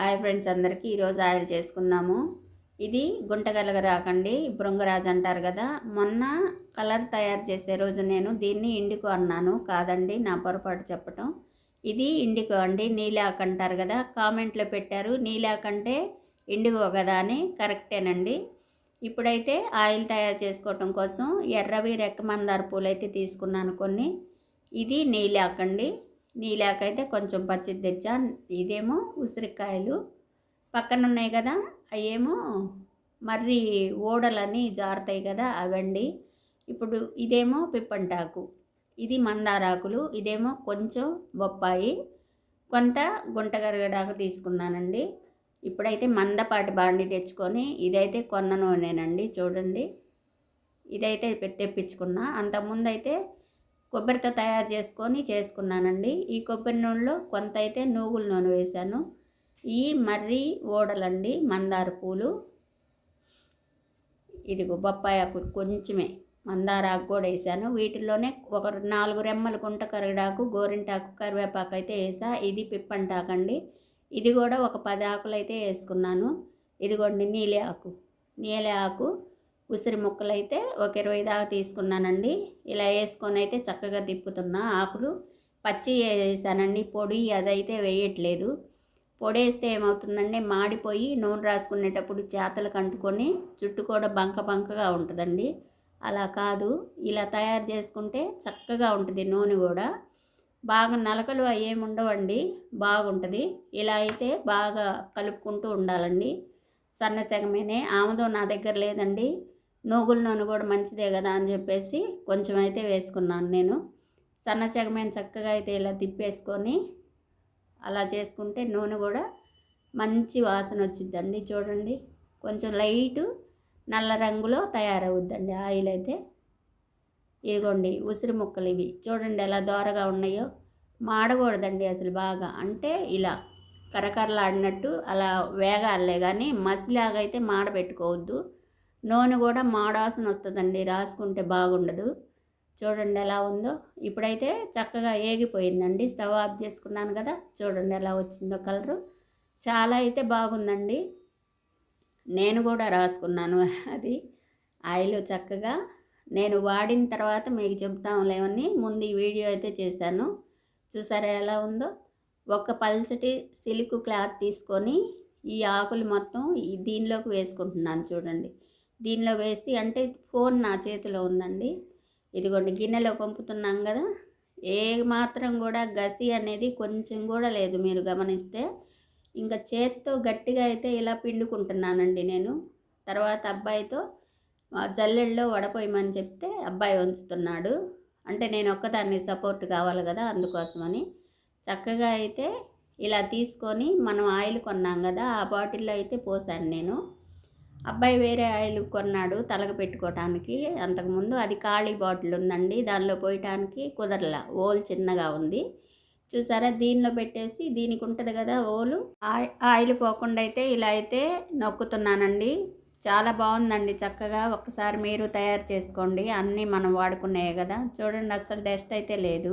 Hi friends అందరికీ ఈరోజు oil చేసుకుందాము. ఇది గుంటగలగ రాకండి బృంగరాజు అంటారు కదా. మొన్న కలర్ తయారు చేసే రోజు నేను దీన్ని ఇండికో అన్నాను కాదండి నా పొరపాటు చెప్పటం. ఇది ఇండికో అండి నీలాక్ అంటారు కదా. కామెంట్లో పెట్టారు నీలాక్ అంటే ఇండిగో కదా అని కరెక్టేనండి. ఇప్పుడైతే ఆయిల్ తయారు చేసుకోవటం కోసం ఎర్రవి రెక్కమందార పూలు అయితే తీసుకున్నాను కొన్ని. ఇది నీలాక్ అండి. నీలాకైతే కొంచెం పచ్చి తెచ్చా ఇదేమో ఉసిరికాయలు. పక్కన ఉన్నాయి కదా అవేమో మర్రి ఓడలని జారుతాయి కదా అవండి. ఇప్పుడు ఇదేమో పిప్పంటాకు ఇది మందారాకులు ఇదేమో కొంచెం బొప్పాయి. కొంత గుంటగరగడాకు తీసుకున్నానండి. ఇప్పుడైతే మందపాటి బాండి తెచ్చుకొని ఇదైతే కొన్న నూనెనండి చూడండి. ఇదైతే తెప్పించుకున్నా అంతకుముందు అయితే కొబ్బరితో తయారు చేసుకొని చేసుకున్నానండి. ఈ కొబ్బరి నూనెలో కొంత అయితే నూగుల నూనె వేశాను. ఈ మర్రి ఓడలండి మందార పూలు. ఇదిగో బొప్పాయి ఆకు కొంచెమే మందార ఆకు కూడా వేసాను వీటిల్లోనే ఒక నాలుగు రెమ్మలు గుంట కరగడాకు గోరింటాకు కరివేపాకు అయితే వేసా. ఇది పిప్పంటాకండి. ఇది కూడా ఒక పది ఆకులు అయితే వేసుకున్నాను. ఇదిగోండి నీలి ఆకు. నీలి ఆకు ఉసిరి ముక్కలు అయితే ఒక ఇరవై దాకా తీసుకున్నానండి. ఇలా వేసుకొని అయితే చక్కగా తిప్పుతున్నా ఆకులు. పచ్చి వేసానండి. పొడి అదైతే వేయట్లేదు. పొడి వేస్తే ఏమవుతుందండి మాడిపోయి నూనె రాసుకునేటప్పుడు చేతలు కంటుకొని జుట్టు కూడా బంక బంకగా ఉంటుందండి. అలా కాదు. ఇలా తయారు చేసుకుంటే చక్కగా ఉంటుంది నూనె కూడా. బాగా నలకలు అవేమి ఉండవండి. బాగుంటుంది. ఇలా అయితే బాగా కలుపుకుంటూ ఉండాలండి. సన్నసగమేనే ఆముదం నా దగ్గర లేదండి. నూగుల నూనె కూడా మంచిదే కదా అని చెప్పేసి కొంచెం అయితే వేసుకున్నాను నేను. సన్నచగమైన చక్కగా అయితే ఇలా తిప్పేసుకొని అలా చేసుకుంటే నూనె కూడా మంచి వాసన వచ్చిద్దండి చూడండి. కొంచెం లైటు నల్ల రంగులో తయారవుద్దండి ఆయిల్ అయితే. ఇదిగోండి ఉసిరి ముక్కలు ఇవి. చూడండి ఎలా దోరగా ఉన్నాయో. మాడకూడదండి అసలు బాగా. అంటే ఇలా కరకరలాడినట్టు అలా వేగాలే కానీ మసిలాగైతే అయితే మాడబెట్టుకోవద్దు. నూనె కూడా మాడాసన వస్తుందండి రాసుకుంటే బాగుండదు. చూడండి ఎలా ఉందో. ఇప్పుడైతే చక్కగా ఏగిపోయిందండి. స్టవ్ ఆఫ్ చేసుకున్నాను కదా చూడండి ఎలా వచ్చిందో కలరు. చాలా అయితే బాగుందండి. నేను కూడా రాసుకున్నాను అది ఆయిల్ చక్కగా. నేను వాడిన తర్వాత మీకు చెప్తాంలేమని ముందు ఈ వీడియో అయితే చేశాను. చూసారా ఎలా ఉందో? ఒక పల్చటి సిల్క్ క్లాత్ తీసుకొని ఈ ఆకులు మొత్తం దీనిలోకి వేసుకుంటున్నాను చూడండి. దీనిలో వేసి అంటే ఫోన్ నా చేతిలో ఉందండి. ఇదిగోండి గిన్నెలో పంపుతున్నాం కదా. ఏ మాత్రం కూడా గసి అనేది కొంచెం కూడా లేదు మీరు గమనిస్తే. ఇంకా చేత్తో గట్టిగా అయితే ఇలా పిండుకుంటున్నానండి నేను. తర్వాత అబ్బాయితో జల్లెళ్ళలో వడపోయమని చెప్తే అబ్బాయి ఉంచుతున్నాడు అంటే నేను ఒక్కదాన్ని సపోర్ట్ కావాలి కదా అందుకోసమని. చక్కగా అయితే ఇలా తీసుకొని మనం ఆయిల్ కొన్నాం కదా. ఆ బాటిల్లో అయితే పోసాను నేను. అబ్బాయి వేరే ఆయిల్ కొన్నాడు తలగ పెట్టుకోవటానికి అంతకుముందు అది ఖాళీ బాటిల్ ఉందండి. దానిలో పోయటానికి కుదరలా. ఓల్ చిన్నగా ఉంది. చూసారా? దీనిలో పెట్టేసి దీనికి ఉంటుంది కదా ఓలు? ఆయిల్ పోకుండా అయితే ఇలా అయితే నొక్కుతున్నానండి. చాలా బాగుందండి చక్కగా. ఒక్కసారి మీరు తయారు చేసుకోండి. అన్నీ మనం వాడుకున్నాయి కదా. చూడండి అసలు డస్ట్ అయితే లేదు.